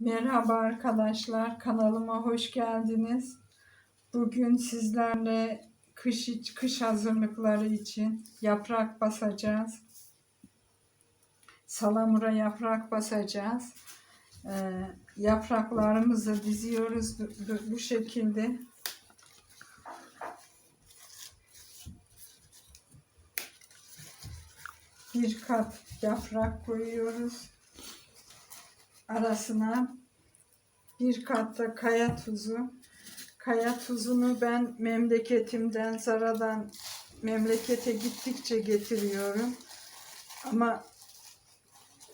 Merhaba arkadaşlar, kanalıma hoş geldiniz. Bugün sizlerle kış iç- kış hazırlıkları için yaprak basacağız. Salamura yaprak basacağız. Ee, yapraklarımızı diziyoruz bu, bu- şekilde. Bir kat yaprak koyuyoruz arasına bir katta kaya tuzu. Kaya tuzunu ben memleketimden, Zara'dan memlekete gittikçe getiriyorum. Ama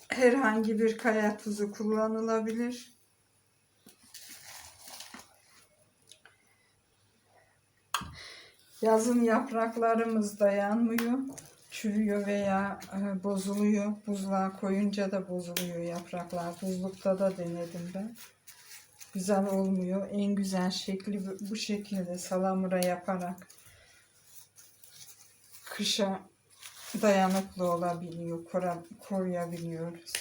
herhangi bir kaya tuzu kullanılabilir. Yazın yapraklarımız dayanmıyor. Çürüyor veya e, bozuluyor. Buzluğa koyunca da bozuluyor yapraklar. Buzlukta da denedim ben. Güzel olmuyor. En güzel şekli bu- şekilde salamura yaparak kışa dayanıklı olabiliyor, koruyabiliyoruz.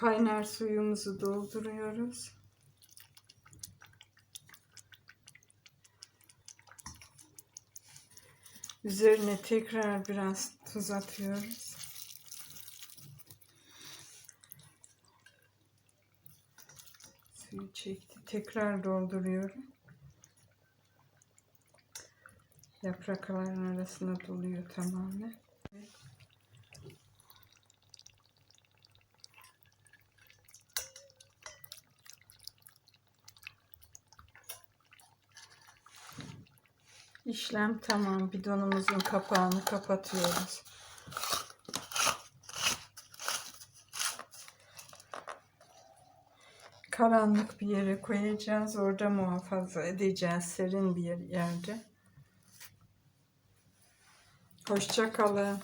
Kaynar suyumuzu dolduruyoruz. Üzerine tekrar biraz tuz atıyoruz. Suyu çekti. Tekrar dolduruyorum. Yaprakların arasına doluyor tamamen. İşlem tamam. Bidonumuzun kapağını kapatıyoruz. Karanlık bir yere koyacağız. Orada muhafaza edeceğiz. Serin bir yerde. Hoşça kalın.